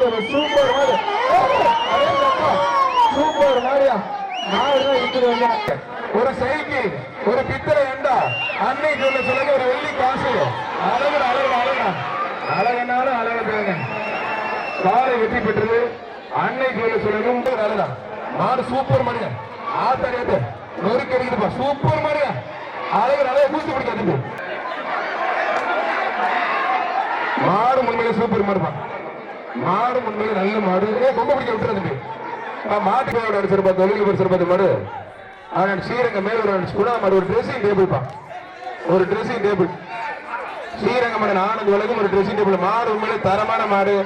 Super super மாதிரி super மாதிரியா மாடு தான் வந்தேன் ஒரு சைக்கிள் ஒரு பித்தளை எண்டா அன்னைக்கு சொல்ல சொல்லுங்க ஒரு வெள்ளி காசு. அழகு அழகு அழகா அழகனாலும் அழகு காலை வெற்றி பெற்றது. அன்னைக்கு உள்ள சொல்லுங்க அழகா மாடு சூப்பர் மனிதன் ஆத்தரியத்தை நொறுக்கி சூப்பர் மனிதன் அழகு அழகு கூத்து பிடிக்காது மாடு உண்மையிலே சூப்பர் மாடுப்பா. மாடு உண்மையில நல்ல மாடு. ஏ கொம்ப பிடிக்க விட்டுறது மாட்டு பேரோட அடிச்சிருப்பா தொழில் படிச்சிருப்பா மாடு. அவன் ஸ்ரீரங்க மேல ஒரு குணா மாடு ஒரு ட்ரெஸ்ஸிங் டேபிள் பா. ஒரு ட்ரெஸ்ஸிங் டேபிள் ஸ்ரீரங்க மன்னன் ஆனந்த் உலகம் ஒரு ட்ரெஸ்ஸிங் டேபிள் மாடு உண்மையிலே தரமான மாடு.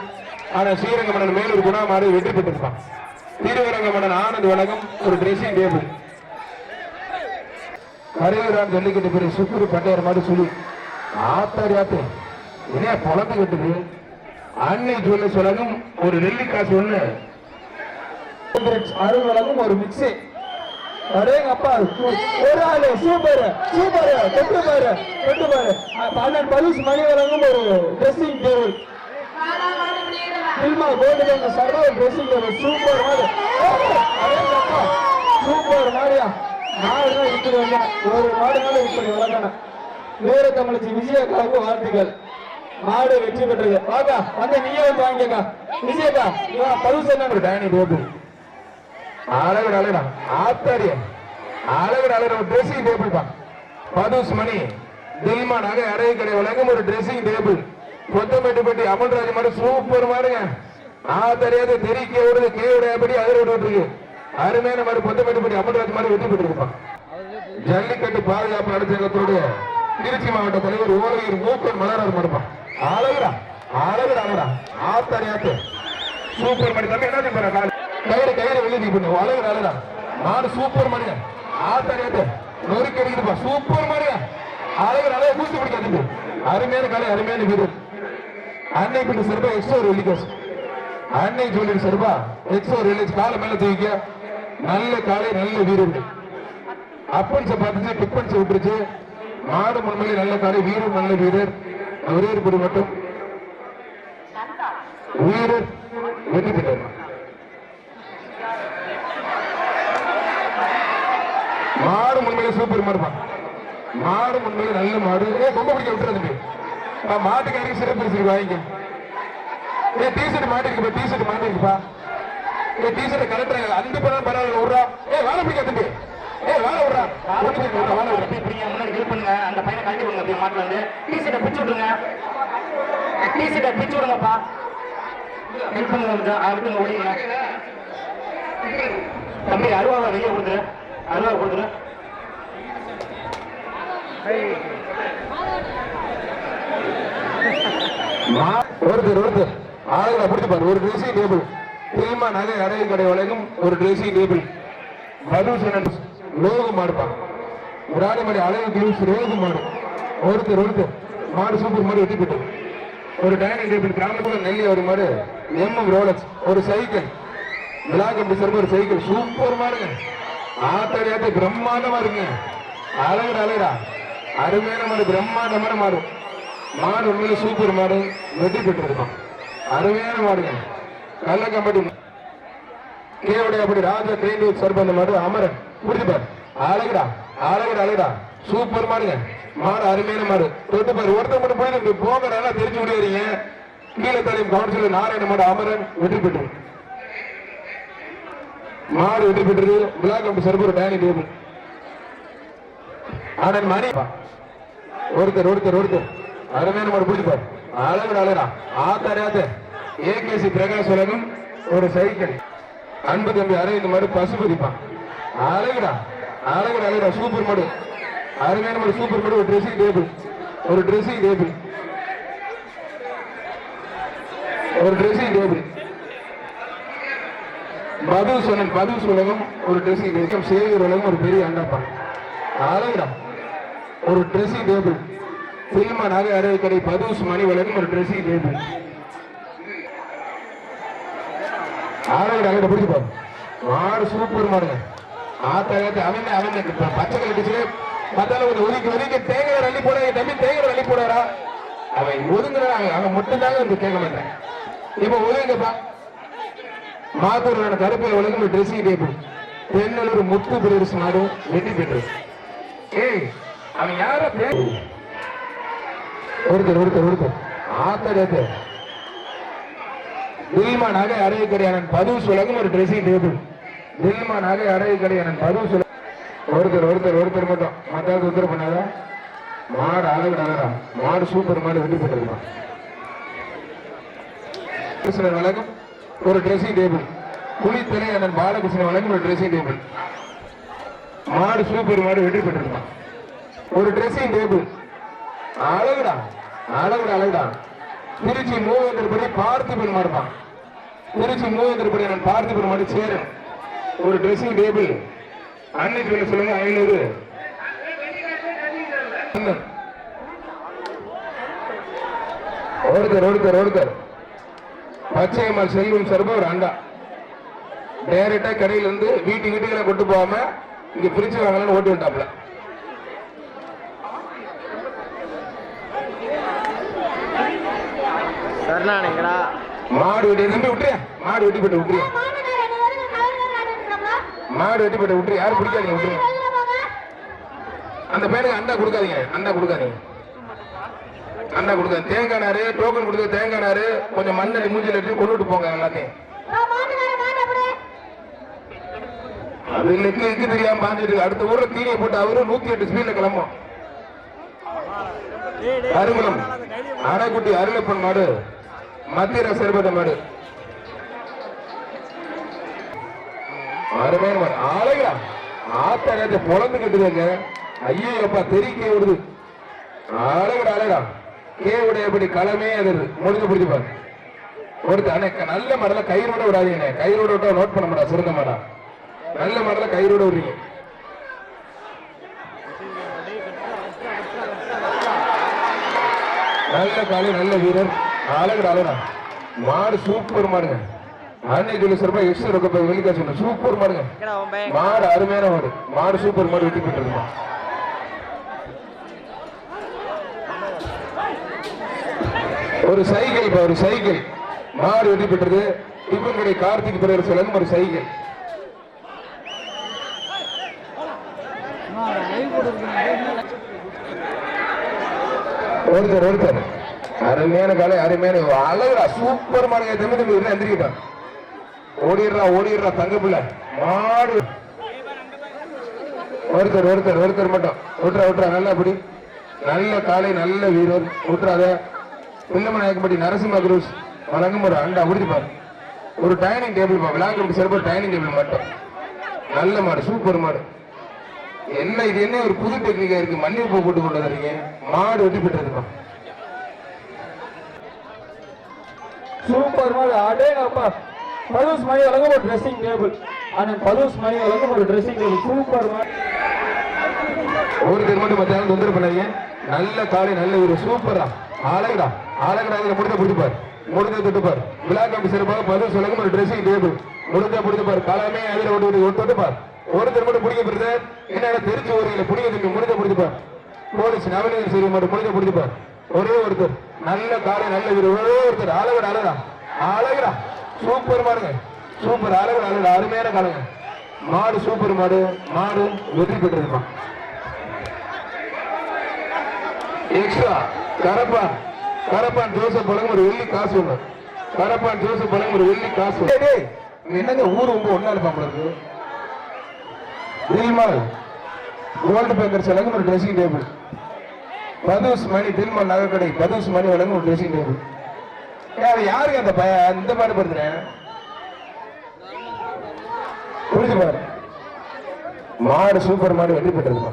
ஆனா ஸ்ரீரங்க மன்னன் மேல ஒரு குணா மாடு வெற்றி பெற்றிருப்பான் திருவரங்க மன்னன் ஆனந்த் உலகம் ஒரு ட்ரெஸ்ஸிங் டேபிள் கரையூரான் ஜல்லிக்கட்டு பெரிய சுக்குரு பட்டையார் மாடு சொல்லி ஆத்தாடி ஆத்து. என்ன பொழந்து கட்டுது? அன்னை சொல்ல சொல்லணும் ஒரு நெல்லிக்காசு ஒண்ணு அருள் வழங்கும் ஒரு மிக்ஸி அடேங்கப்பா ஒரு ஆளு சூப்பர் சூப்பர் தொட்டு பாரு தொட்டு பாரு. பன்னெண்டு பலுஸ் மணி வழங்கும் ஒரு ட்ரெஸ்ஸிங் டேபிள் பில்மா கோல்டு பேங்க் சர்வ ட்ரெஸ்ஸிங் டேபிள் சூப்பர் மாதிரி. அடேங்கப்பா சூப்பர் மாதிரியா? மாடு தான் இட்டு வந்தேன். ஒரு மாடுனால இப்படி வளர்க்கணும் வேறு தமிழச்சி விஜயக்காவுக்கு வார்த்தைகள் மாடு வெற்றி பெற்றது. வாக்கா வந்து நீயே வந்து வாங்கிக்கா விஜயக்கா இவன் என்ன ஒரு டைனி டேபிள் அழகு அழகா ஆத்தாரிய. அழகு அழகு ட்ரெஸ்ஸிங் டேபிள் தான் பதுஸ் மணி. தில்மா நகை அறை கடை உலகம் ஒரு ட்ரெஸ்ஸிங் டேபிள் கொத்தமேட்டுப்பட்டி அமல்ராஜ் மாதிரி சூப்பர் மாடுங்க. ஆத்தரியாது தெரிக்க விடுது கே படி அதிர விட்டு இருக்கு. அருமையான மாதிரி கொத்தமேட்டுப்பட்டி அமல்ராஜ் மாதிரி வெற்றி பெற்றிருப்பான் ஜல்லிக்கட்டு பாதுகாப்பு நடுச்சங்கத்தோடு திருச்சி மாவட்ட தலைவர் ஓலையூர் மூக்கன் மலரார் மடுப்பான் அழகுடா அழகுடா அழகுடா ஆத்தாரியாத்து சூப்பர் மணி. தம்பி என்ன பண்ண கால்? கயிறு கயிறு வெளியே பண்ணு. அழகு அழகா மாடு சூப்பர் மணியா? ஆத்தாரியாத்து நொறுக்கி அடிக்குதுப்பா சூப்பர் மணியா? அழகு அழகு பூச்சி பிடிக்காது அருமையான காலை அருமையான வீடு. அன்னை பிள்ளை சிறப்பா எக்ஸ்ட்ரா ஒரு வெள்ளிக்காசு அன்னை ஜூலியர் சிறப்பா எக்ஸ்ட்ரா ஒரு வெள்ளி. காலை மேல தூக்கிக்க. நல்ல காலை நல்ல வீரர்கள் அப்பன்ஸை பார்த்துச்சு டிப்பன்ஸை விட்டுருச்சு. மாடு முன்மையில நல்ல காலை வீரர் நல்ல வீரர் ஒரே ஒரு மட்டும். உயிரர் வெற்றி பெற்றார் மாடு முன்மையில சூப்பர் மாடுப்பான் மாடு முன்மையில நல்ல மாடு. ஏ கொம்ப பிடிக்க விட்டுறது மாட்டுக்காரங்க சிறப்பு பரிசு வாங்கிக்க. ஏ டிஷர்ட் மாட்டிருக்கு டிஷர்ட் மாட்டிருக்குப்பா. ஏ டிஷர்ட் கலெக்டர் அஞ்சு படம் பரவாயில்ல விட்றா ஏ வேலை பிடிக்க தம்பி ஏ விட்றா ஒண்ணுக்கு விட்றா, வேலை இப்படிங்க முன்னாடி ஹெல்ப் பண்ணுங்க. அந்த பையனை கழட்டி விடுங்க அப்படியே மாட்டில வந்து. டீ டிஷர்ட்டை பிச்சு விடுங்க. டீ டிஷர்ட்டை பிச்சு விடுங்கப்பா. ஹெல்ப் பண்ணுங்க கொஞ்சம். ஆ, விட்டுங்க ஓடிங்க தம்பி அருவாவை வெளியே கொடுத்துரு. அருவா கொடுத்துரு. மா- ஒருத்தர் ஒருத்தர். ஆளுகளை பிடிச்சிப்பாரு ஒரு ட்ரெஸ்ஸிங் டேபிள் திரும்ப நகை அடகு கடை வழங்கும் ஒரு ட்ரெஸ்ஸிங் டேபிள் மதுசூதன் மாடுப்பாங்க மாடுப்பான் ராணிமணி அழகு கிளூஸ் ரோகு மாடு. ஒருத்தர் ஒருத்தர் மாடு சூப்பர் மாடு வெட்டி போட்டு. ஒரு டைனிங் டேபிள் கிராமத்துல நெல்லி ஒரு மாதிரி எம்எம் ரோலக்ஸ் ஒரு சைக்கிள். விழா அப்படி சார் ஒரு சைக்கிள். சூப்பர் மாடுங்க. ஆத்தாடியாத்த பிரம்மாண்டமா இருங்க அழகுடா அழகுடா. அருமையான மாடு பிரம்மாண்டமான மாடு. மாடு உண்மையில சூப்பர் மாடு. வெட்டி பெற்றிருக்கான் அருமையான மாடுங்க. கள்ளக்கம்பட்டி கேவுடைய அப்படி ராஜா ட்ரெயின் சர்பந்த மாதிரி அமரன். புரிஞ்சுப்பார் அழகுடா அழகுடா அழகுடா. சூப்பர் மாடுங்க. மாடு அருமையான மாடு. தொட்டு பாரு. ஒருத்தர் மட்டும் போய் நீங்க போகிறனால தெரிஞ்சு விடுறீங்க கீழே தலையும் கவுன்சிலர் நாராயண மாடு அமரன் வெற்றி பெற்று மாடு வெற்றி பெற்றது. பிளாக் அம்பு சர்பர் டைனிங் டேபிள் ஆனந்த் மணி ஒருத்தர் ஒருத்தர் ஒருத்தர். அருமையான மாடு பிடிச்சுப்பார் அழகுடா அழகா ஆத்தாரியாத்த ஏகேசி பிரகாஷ் உலகம் ஒரு சைக்கிள். அன்பு தம்பி அரே இந்த மாதிரி பசு பிரிப்பான். அழகுடா அழகுடா அழகுடா சூப்பர் மாடு அருமையான மாடு சூப்பர் மாடு ஒரு ட்ரெஸ்ஸிங் டேபிள் ஒரு ட்ரெஸ்ஸிங் டேபிள் ஒரு ட்ரெஸ்ஸிங் டேபிள் மது சொன்ன மது உலகம் ஒரு ட்ரெஸ்ஸிங் டேபிள் சேகர் உலகம் ஒரு பெரிய அண்டப்பா அழகுடா ஒரு ட்ரெஸ்ஸிங் டேபிள் சினிமா நகை அறை கடை பதிவு மணி உலகம் ஒரு ட்ரெஸ்ஸிங் டேபிள் ஆறாவது அங்கே பிடிச்சு பாரு மாடு சூப்பர் மாடுங்க ஆத்தாயத்தை அவன் அவன் பச்சை கலட்டுச்சு பார்த்தாலும் கொஞ்சம் ஒதுக்கி ஒதுக்கி தேங்காய் அள்ளி போட தம்பி தேங்காய் அள்ளி போடாரா அவன் ஒதுங்குறான் அவன் மட்டும்தாங்க வந்து கேட்க மாட்டேன். இப்ப ஒதுங்கப்பா மாத்தூர் கருப்பில் ஒழுங்கு dressing table Thennalur Muthu brothers நாடும் வெற்றி பெற்று. ஏய் அவன் யார பே ஒருத்தர் ஒருத்தர் ஒருத்தர். ஆத்தரத்து தில்மா நகை அறைய கடையானன் பதிவு சுலகம் ஒரு ட்ரெஸ்ஸிங் டேபிள் தில்மா நகை அறைய கடையானன் பதிவு சுலகம் ஒருத்தர் ஒருத்தர் ஒருத்தர் மட்டும். மத்தாவது உத்தரவு பண்ணாதா. மாடு அழகு நகரா. மாடு சூப்பர் மாடு வெட்டி பெற்றிருக்கான் கிருஷ்ணன் வழங்கும் ஒரு ட்ரெஸ்ஸிங் டேபிள் குளித்தலை அண்ணன் பாலகிருஷ்ணன் வழக்கம் ஒரு ட்ரெஸ்ஸிங் டேபிள் மாடு சூப்பர் மாடு வெற்றி பெற்றிருக்கான் ஒரு ட்ரெஸ்ஸிங் டேபிள் அழகுடா. அழகுடா அழகுடா. திருச்சி மூவேந்தர்படி பார்த்திபன் மாடுப்பான் திருச்சி மூவேந்தர்படி நான் பார்த்து மாடு சேரன். ஒரு ட்ரெஸ்ஸிங் டேபிள் அன்னைக்கு வேலை சொல்லுங்க ஐநூறு. ஒருத்தர் ஒருத்தர் ஒருத்தர். பச்சையம்மாள் செல்வம் சார்பாக ஒரு அண்டா. டைரக்டா கடையில இருந்து வீட்டு வீட்டுகளை கொண்டு போகாம இங்க பிரிச்சு வாங்கலாம்னு ஓட்டி விட்டாப்ல சரணானுங்கடா மாடு வெட்டி தம்பி விட்டுறியா மாடு வெட்டி போட்டு விட்டுறியா மாடு வெட்டி போட்டு விட்டுரு. யாரும் பிடிக்காதீங்க விட்டுருங்க அந்த பையனுக்கு அண்டா கொடுக்காதீங்க அண்டா கொடுக்காதீங்க. அண்டா கொடுக்காது தேங்காய் நாரு டோக்கன் கொடுத்து தேங்காய் நாரு கொஞ்சம் மண்ணை மூஞ்சில எடுத்து கொண்டுட்டு போங்க எல்லாத்தையும். அது நிக்கு நிக்கு தெரியாம பாஞ்சிட்டு இருக்கு. அடுத்த ஊர்ல தீனியை போட்டு அவரு நூத்தி எட்டு ஸ்பீட்ல கிளம்பும். அருங்குளம் அரைக்குட்டி அருளப்பன் மாடு. மத்திய சேர்பத மாடு அருமையான மாடு ஆத்த ஆத்தகத்தை பொழந்து கட்டுதுங்க. ஐயோ அப்பா தெரிக்க விடுது. அழகுடா கே கேவுடைய எப்படி களமே அது முடிஞ்சு பிடிச்சு பாரு. ஒருத்த அண்ணே நல்ல மாடல கயிறோட விடாதீங்க கயிறோட விட்டா நோட் பண்ண மாட்டா சிறந்த மாடா நல்ல கயிறு கயிறோட விடுறீங்க. நல்ல காலை நல்ல வீரர். அழகுடா அழகா மாடு சூப்பர் மாடுங்க. அன்னை சொல்லி சிறப்பா எக்ஸ்ட்ரா ரொக்க வெளிக்கா சொன்ன சூப்பர் மாடுங்க. மாடு அருமையான மாடு. மாடு சூப்பர் மாடு வெட்டி பெற்றிருக்கோம் ஒரு சைக்கிள் இப்ப ஒரு சைக்கிள். மாடு வெட்டி பெற்றது டிஃபன் கடை கார்த்திக் பிறர் சொல்லும் ஒரு சைக்கிள். ஒருத்தர் ஒருத்தர். அருமையான கலை அருமையான அழகுடா சூப்பர் மாடுங்க. தம்பி தம்பி எந்திரிக்கிட்டான் ஓடிடுறா ஓடிடுறா தங்க பிள்ளை. மாடு. ஒருத்தர் ஒருத்தர் ஒருத்தர் மட்டும். விட்டுறா விட்டுறா நல்லா அப்படி நல்ல காலை நல்ல வீரர். விட்டுறாத. பிள்ளமநாயக்கப்பட்டி நரசிம்ம குரூஸ். வழங்கும் ஒரு அண்டா பாரு. ஒரு டைனிங் டேபிள் பா விளாங்கப்பட்டி சிறப்பு டைனிங் டேபிள் மட்டும். நல்ல மாடு சூப்பர் மாடு. என்ன இது என்ன ஒரு புது டெக்னிக்கா இருக்கு? மண்ணில் பூ போட்டு கொண்டு வந்துருக்கீங்க மாடு வெட்டி பெற்றதுப்பா சூப்பர் மாடு அடேங்கப்பா பலூஸ் மணி வழங்கும் ஒரு ட்ரெஸ்ஸிங் டேபிள் ஆனால் பலூஸ் மணி வழங்கும் ஒரு ட்ரெஸ்ஸிங் டேபிள் சூப்பர் மாடு ஒருத்தர் மட்டும் மத்தியானம் தொந்தரவு பண்ணாதீங்க. நல்ல காலை நல்ல ஒரு சூப்பரா அழகுடா. அழகுடா இதில் முடிஞ்ச பிடிப்பார் முடிஞ்ச தொட்டுப்பார். விழா கம்பி சிறப்பாக பதில் சொல்லுங்க ஒரு ட்ரெஸ்ஸிங் டேபிள் முடிஞ்ச பிடிப்பார் காலமே அதில் ஒட்டு ஒட்டு ஒட்டு தொட்டுப்பார். ஒருத்தர் மட்டும் பிடிக்க போறது என்ன தெரிஞ்ச ஊரில் பிடிக்க தம்பி முடிஞ்ச பிடிப்பார் போலீஸ் நவீன சரி மட்டும் முடிஞ்ச பிடிப்பார் ஒரே ஒருத்தர் நல்ல காலை நல்ல வீடு. ஒருத்தர் ஆலகடா அழகா அழகுடா. சூப்பர் மாடுங்க. சூப்பர் அழகுடா அழகுடா. அருமையான காலங்க மாடு சூப்பர் மாடு. மாடு வெற்றி பெற்றிருப்பான் எக்ஸ்ட்ரா கரப்பான். கரப்பான் ஜோசப் பழங்க ஒரு வெள்ளி காசு ஒண்ணு கரப்பான் ஜோசப் பழங்க ஒரு வெள்ளி காசு டேய், என்னங்க ஊர் உங்க ஒன்னா இருப்பாங்க இருக்கு கோல்டு பேக்கர் செலவு ஒரு ட்ரெஸ்ஸிங் டேபிள் பதூஸ் மணி தில்மால் நகைக்கடை பதூஸ் மணி வழங்க ஒரு ட்ரெஸ்ஸிங் டேபிள் அது யாருக்கு அந்த பய இந்த பாடு படுத்துறேன் புரிஞ்சு பாரு மாடு சூப்பர் மாடு வெற்றி பெற்றதுமா